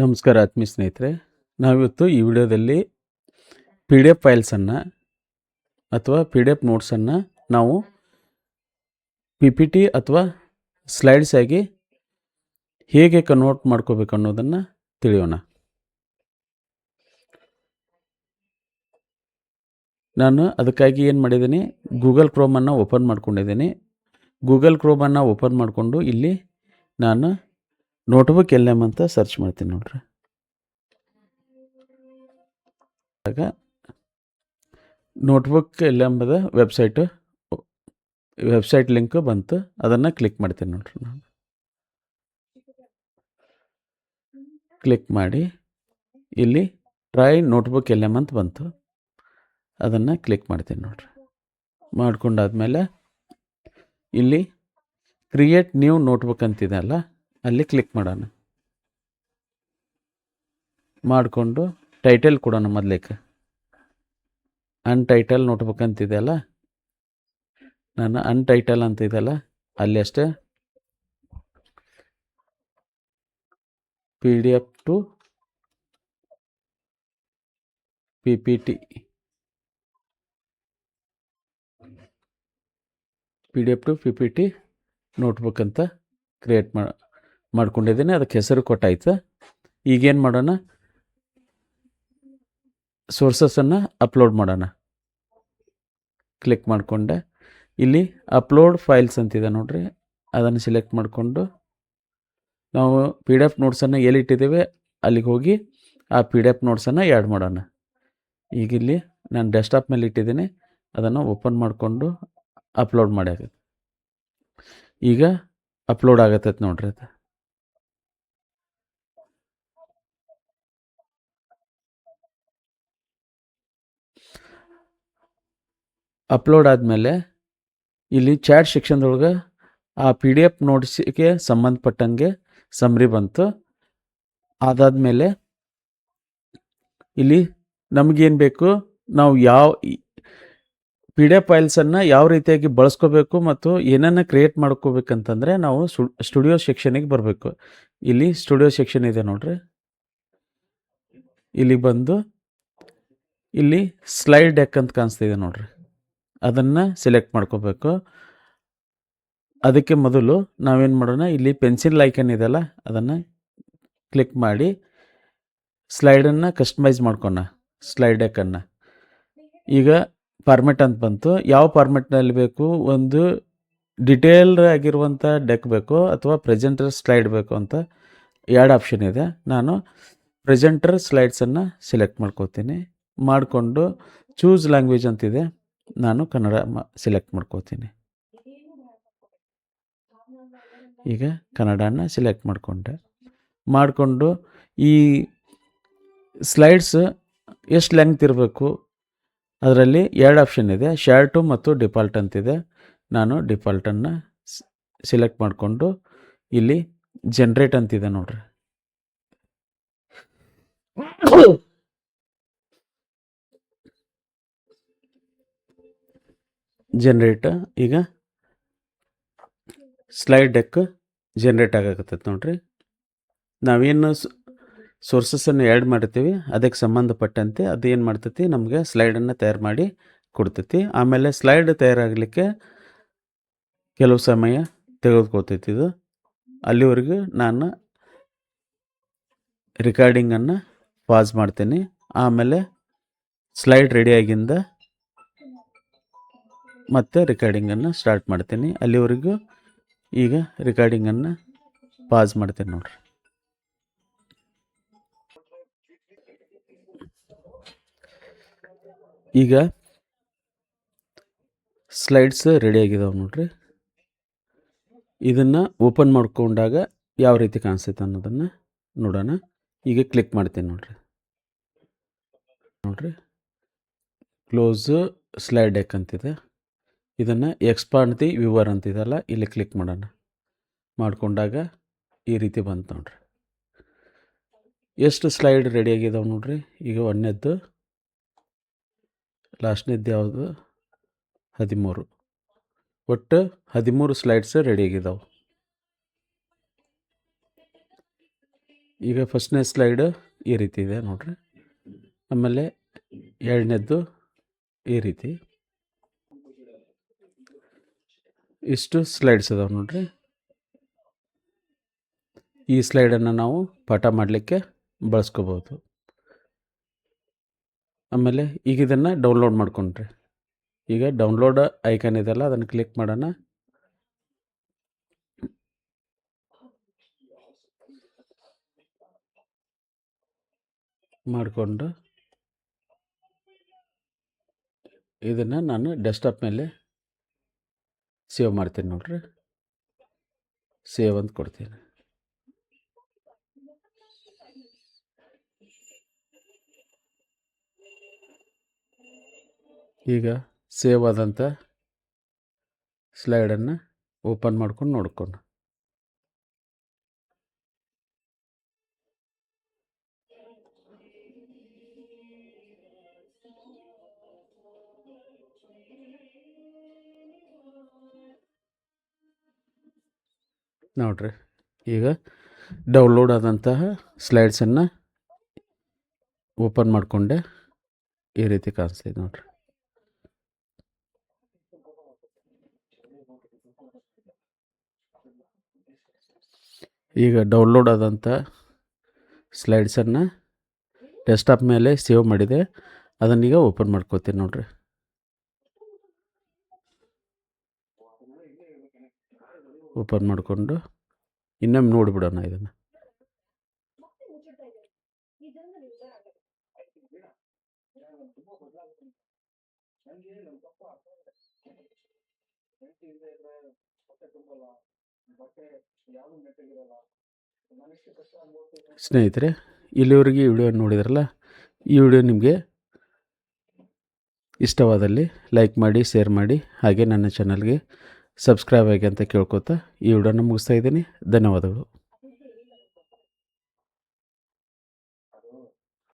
ನಮಸ್ಕಾರ ಆತ್ಮೀಯ ಸ್ನೇಹಿತರೆ, ನಾವಿವತ್ತು ಈ ವಿಡಿಯೋದಲ್ಲಿ ಪಿ ಡಿ ಎಫ್ ಫೈಲ್ಸನ್ನು ಅಥವಾ ಪಿ ಡಿ ಎಫ್ ನೋಟ್ಸನ್ನು ನಾವು ಪಿ ಪಿ ಟಿ ಅಥವಾ ಸ್ಲೈಡ್ಸ್ ಆಗಿ ಹೇಗೆ ಕನ್ವರ್ಟ್ ಮಾಡ್ಕೋಬೇಕು ಅನ್ನೋದನ್ನು ತಿಳಿಯೋಣ. ನಾನು ಅದಕ್ಕಾಗಿ ಏನು ಮಾಡಿದ್ದೀನಿ ಗೂಗಲ್ ಕ್ರೋಮನ್ನು ಓಪನ್ ಮಾಡ್ಕೊಂಡಿದ್ದೀನಿ. ಗೂಗಲ್ ಕ್ರೋಮನ್ನು ಓಪನ್ ಮಾಡಿಕೊಂಡು ಇಲ್ಲಿ ನಾನು ನೋಟ್ಬುಕ್ ಎಲ್ ಎಂ ಅಂತ ಸರ್ಚ್ ಮಾಡ್ತೀನಿ ನೋಡ್ರಿ. ಆಗ ನೋಟ್ಬುಕ್ ಎಲ್ ಎಂಬದ ವೆಬ್ಸೈಟು ವೆಬ್ಸೈಟ್ ಲಿಂಕು ಬಂತು. ಅದನ್ನು ಕ್ಲಿಕ್ ಮಾಡ್ತೀನಿ ನೋಡ್ರಿ ನಾನು. ಕ್ಲಿಕ್ ಮಾಡಿ ಇಲ್ಲಿ ಟ್ರೈ ನೋಟ್ಬುಕ್ ಎಲ್ ಎಂ ಅಂತ ಬಂತು. ಅದನ್ನು ಕ್ಲಿಕ್ ಮಾಡ್ತೀನಿ ನೋಡ್ರಿ. ಮಾಡ್ಕೊಂಡಾದ್ಮೇಲೆ ಇಲ್ಲಿ ಕ್ರಿಯೇಟ್ ನ್ಯೂ ನೋಟ್ಬುಕ್ ಅಂತಿದೆ ಅಲ್ಲ? ಅಲ್ಲಿ ಕ್ಲಿಕ್ ಮಾಡೋಣ. ಮಾಡಿಕೊಂಡು ಟೈಟಲ್ ಕೊಡೋಣ ಮೊದಲಿಕ್ಕೆ ಅನ್ಟೈಟಲ್ ನೋಟ್ಬುಕ್ ಅಂತಿದೆ ಅಲ್ಲ? ನಾನು ಅನ್ಟೈಟಲ್ ಅಂತ ಇದೆಯಲ್ಲ ಅಲ್ಲಿ? ಅಷ್ಟೇ. P D F to P P T P D F to P P T notebook ಅಂತ ಕ್ರಿಯೇಟ್ ಮಾ ಮಾಡ್ಕೊಂಡಿದ್ದೀನಿ. ಅದಕ್ಕೆ ಹೆಸರು ಕೊಟ್ಟಾಯ್ತು. ಈಗೇನು ಮಾಡೋಣ? ಸೋರ್ಸಸನ್ನು ಅಪ್ಲೋಡ್ ಮಾಡೋಣ. ಕ್ಲಿಕ್ ಮಾಡಿಕೊಂಡೆ. ಇಲ್ಲಿ ಅಪ್ಲೋಡ್ ಫೈಲ್ಸ್ ಅಂತಿದೆ ನೋಡ್ರಿ. ಅದನ್ನು ಸೆಲೆಕ್ಟ್ ಮಾಡಿಕೊಂಡು ನಾವು ಪಿ ಡಿ ಎಫ್ ನೋಟ್ಸನ್ನು ಎಲ್ಲಿ ಇಟ್ಟಿದ್ದೇವೆ? ಅಲ್ಲಿಗೆ ಹೋಗಿ ಆ ಪಿ ಡಿ ಎಫ್ ನೋಟ್ಸನ್ನು ಆ್ಯಡ್ ಮಾಡೋಣ. ಈಗ ಇಲ್ಲಿ ನಾನು ಡೆಸ್ಕ್ಟಾಪ್ ಮೇಲೆ ಇಟ್ಟಿದ್ದೀನಿ. ಅದನ್ನು ಓಪನ್ ಮಾಡಿಕೊಂಡು ಅಪ್ಲೋಡ್ ಮಾಡಿ. ಈಗ ಅಪ್ಲೋಡ್ ಆಗತ್ತೈತೆ ನೋಡ್ರಿ ಅದು. ಅಪ್ಲೋಡ್ ಆದಮೇಲೆ ಇಲ್ಲಿ ಚಾಟ್ ಸೆಕ್ಷನ್ದೊಳಗೆ ಆ ಪಿ ಡಿ ಎಫ್ ನೋಟ್ಸಿಗೆ ಸಂಬಂಧಪಟ್ಟಂಗೆ ಸಮ್ರಿ ಬಂತು. ಅದಾದಮೇಲೆ ಇಲ್ಲಿ ನಮಗೇನು ಬೇಕು? ನಾವು ಯಾವ ಪಿ ಡಿ ಎಫ್ ಫೈಲ್ಸನ್ನು ಯಾವ ರೀತಿಯಾಗಿ ಬಳಸ್ಕೋಬೇಕು ಮತ್ತು ಏನನ್ನು ಕ್ರಿಯೇಟ್ ಮಾಡ್ಕೋಬೇಕಂತಂದರೆ ನಾವು ಸ್ಟುಡಿಯೋ ಸೆಕ್ಷನಿಗೆ ಬರಬೇಕು. ಇಲ್ಲಿ ಸ್ಟುಡಿಯೋ ಸೆಕ್ಷನ್ ಇದೆ ನೋಡ್ರಿ. ಇಲ್ಲಿ ಬಂದು ಇಲ್ಲಿ ಸ್ಲೈಡ್ ಡೆಕ್ ಅಂತ ಕಾಣಿಸ್ತಿದೆ ನೋಡ್ರಿ. ಅದನ್ನು ಸೆಲೆಕ್ಟ್ ಮಾಡ್ಕೋಬೇಕು. ಅದಕ್ಕೆ ಮೊದಲು ನಾವೇನು ಮಾಡೋಣ, ಇಲ್ಲಿ ಪೆನ್ಸಿಲ್ ಐಕನ್ ಇದೆಯಲ್ಲ, ಅದನ್ನು ಕ್ಲಿಕ್ ಮಾಡಿ ಸ್ಲೈಡನ್ನು ಕಸ್ಟಮೈಸ್ ಮಾಡ್ಕೊಣ ಸ್ಲೈಡ್ ಈಗ ಫಾರ್ಮೆಟ್ ಅಂತ ಬಂತು. ಯಾವ ಫಾರ್ಮೆಟ್ನಲ್ಲಿ ಬೇಕು? ಒಂದು ಡಿಟೇಲ್ ಆಗಿರುವಂಥ ಡೆಕ್ ಬೇಕು ಅಥವಾ ಪ್ರೆಸೆಂಟರ್ ಸ್ಲೈಡ್ ಬೇಕು ಅಂತ ಎರಡು ಆಪ್ಷನ್ ಇದೆ. ನಾನು ಪ್ರೆಸೆಂಟರ್ ಸ್ಲೈಡ್ಸನ್ನು ಸೆಲೆಕ್ಟ್ ಮಾಡ್ಕೋತೀನಿ. ಮಾಡಿಕೊಂಡು ಚೂಸ್ ಲ್ಯಾಂಗ್ವೇಜ್ ಅಂತಿದೆ. ನಾನು ಕನ್ನಡ ಸೆಲೆಕ್ಟ್ ಮಾಡ್ಕೋತೀನಿ. ಈಗ ಕನ್ನಡನ ಸೆಲೆಕ್ಟ್ ಮಾಡಿಕೊಂಡೆ. ಮಾಡಿಕೊಂಡು ಈ ಸ್ಲೈಡ್ಸ್ ಎಷ್ಟು ಲೆಂಗ್ತ್ ಇರಬೇಕು? ಅದರಲ್ಲಿ ಎರಡು ಆಪ್ಷನ್ ಇದೆ. ಶರ್ಟು ಮತ್ತು ಡಿಫಾಲ್ಟ್ ಅಂತಿದೆ. ನಾನು ಡಿಫಾಲ್ಟನ್ನು ಸೆಲೆಕ್ಟ್ ಮಾಡಿಕೊಂಡು ಇಲ್ಲಿ ಜನ್ರೇಟ್ ಅಂತಿದೆ ನೋಡ್ರಿ. ಜನ್ರೇಟ್ ಈಗ ಸ್ಲೈಡ್ ಡೆಕ್ ಜನ್ರೇಟ್ ಆಗಕತ್ತೈತೆ ನೋಡ್ರಿ. ನಾವೇನು ಸೋರ್ಸಸನ್ನು ಆ್ಯಡ್ ಮಾಡ್ತೀವಿ, ಅದಕ್ಕೆ ಸಂಬಂಧಪಟ್ಟಂತೆ ಅದು ಏನು ಮಾಡ್ತೈತಿ, ನಮಗೆ ಸ್ಲೈಡನ್ನು ತಯಾರು ಮಾಡಿ ಕೊಡ್ತೈತಿ. ಆಮೇಲೆ ಸ್ಲೈಡ್ ತಯಾರಾಗಲಿಕ್ಕೆ ಕೆಲವು ಸಮಯ ತೆಗೆದುಕೊಳ್ತೈತಿ ಇದು. ಅಲ್ಲಿವರೆಗೂ ನಾನು ರೆಕಾರ್ಡಿಂಗನ್ನು ಪಾಸ್ ಮಾಡ್ತೀನಿ. ಆಮೇಲೆ ಸ್ಲೈಡ್ ರೆಡಿಯಾಗಿಂದ ಮತ್ತೆ ರೆಕಾರ್ಡಿಂಗನ್ನು ಸ್ಟಾರ್ಟ್ ಮಾಡ್ತೀನಿ. ಅಲ್ಲಿವರೆಗೂ ಈಗ ರೆಕಾರ್ಡಿಂಗನ್ನು ಪಾಸ್ ಮಾಡ್ತೀನಿ ನೋಡ್ರಿ. ಈಗ ಸ್ಲೈಡ್ಸ್ ರೆಡಿ ಆಗಿದಾವೆ ನೋಡ್ರಿ. ಇದನ್ನು ಓಪನ್ ಮಾಡ್ಕೊಂಡಾಗ ಯಾವ ರೀತಿ ಕಾಣಿಸುತ್ತೆ ಅನ್ನೋದನ್ನು ನೋಡೋಣ. ಈಗ ಕ್ಲಿಕ್ ಮಾಡ್ತೀನಿ ನೋಡ್ರಿ. ನೋಡ್ರಿ. ಕ್ಲೋಸು ಸ್ಲೈಡ್ ಡೆಕ್ ಅಂತಿದೆ. ಇದನ್ನು ಎಕ್ಸ್ಪಾಂಡ್ ದಿ ವ್ಯೂವರ್ ಅಂತಿದಲ್ಲ, ಇಲ್ಲಿ ಕ್ಲಿಕ್ ಮಾಡೋಣ. ಮಾಡಿಕೊಂಡಾಗ ಈ ರೀತಿ ಬಂತು ನೋಡ್ರಿ. ಎಷ್ಟು ಸ್ಲೈಡ್ ರೆಡಿ ಆಗಿದಾವೆ ನೋಡ್ರಿ? ಈಗ ಒಂದನೇದ್ದು ಲಾಸ್ಟ್ನೇದ್ದು ಯಾವುದು? ಹದಿಮೂರು. ಒಟ್ಟು ಹದಿಮೂರು ಸ್ಲೈಡ್ಸ್ ರೆಡಿ ಆಗಿದಾವೆ. ಈಗ ಫಸ್ಟ್ನೇ ಸ್ಲೈಡ್ ಈ ರೀತಿ ಇದೆ ನೋಡ್ರಿ. ಆಮೇಲೆ ಎರಡನೇದ್ದು ಈ ರೀತಿ. ಇಷ್ಟು ಸ್ಲೈಡ್ಸ್ ಅದಾವೆ ನೋಡ್ರಿ. ಈ ಸ್ಲೈಡನ್ನು ನಾವು ಪಾಠ ಮಾಡಲಿಕ್ಕೆ ಬಳಸ್ಕೋಬೋದು. ಆಮೇಲೆ ಈಗ ಇದನ್ನು ಡೌನ್ಲೋಡ್ ಮಾಡ್ಕೊಂಡ್ರಿ. ಈಗ ಡೌನ್ಲೋಡ್ ಐಕಾನ್ ಇದೆಲ್ಲ ಅದನ್ನು ಕ್ಲಿಕ್ ಮಾಡೋಣ. ಮಾಡಿಕೊಂಡು ಇದನ್ನು ನಾನು ಡೆಸ್ಕ್ಟಾಪ್ ಮೇಲೆ ಸೇವ್ ಮಾಡ್ತೀನಿ ನೋಡ್ರಿ. ಸೇವ್ ಅಂತ ಕೊಡ್ತೀನಿ. ಈಗ ಸೇವ್ ಆದಂಥ ಸ್ಲೈಡನ್ನು ಓಪನ್ ಮಾಡ್ಕೊಂಡು ನೋಡ್ಕೊಂಡು ನೋಡ್ರಿ. ಈಗ ಡೌನ್ಲೋಡ್ ಆದಂತಹ ಸ್ಲೈಡ್ಸನ್ನು ಓಪನ್ ಮಾಡಿಕೊಂಡೆ. ಈ ರೀತಿ ಕಾಣಿಸ್ತೈತೆ ನೋಡ್ರಿ. ಈಗ ಡೌನ್ಲೋಡ್ ಆದಂಥ ಸ್ಲೈಡ್ಸನ್ನು ಡೆಸ್ಕ್ಟಾಪ್ ಮೇಲೆ ಸೇವ್ ಮಾಡಿದೆ. ಅದನ್ನೀಗ ಓಪನ್ ಮಾಡ್ಕೋತೀನಿ ನೋಡ್ರಿ. ಓಪನ್ ಮಾಡಿಕೊಂಡು ಇನ್ನೊಮ್ಮೆ ನೋಡಿಬಿಡೋಣ ಇದನ್ನು. ಸ್ನೇಹಿತರೆ ಇಲ್ಲಿವರೆಗೆ ಈ ವಿಡಿಯೋ ನೋಡಿದ್ರಲ್ಲ ಈ ವಿಡಿಯೋ ನಿಮಗೆ ಇಷ್ಟವಾದಲ್ಲಿ ಲೈಕ್ ಮಾಡಿ ಶೇರ್ ಮಾಡಿ, ಹಾಗೆ ನನ್ನ ಚಾನಲ್ಗೆ ಸಬ್ಸ್ಕ್ರೈಬ್ ಆಗಿ ಅಂತ ಕೇಳ್ಕೊತಾ ಈ ವಿಡಿಯೋನ ಮುಗಿಸ್ತಾ ಇದ್ದೀನಿ. ಧನ್ಯವಾದಗಳು.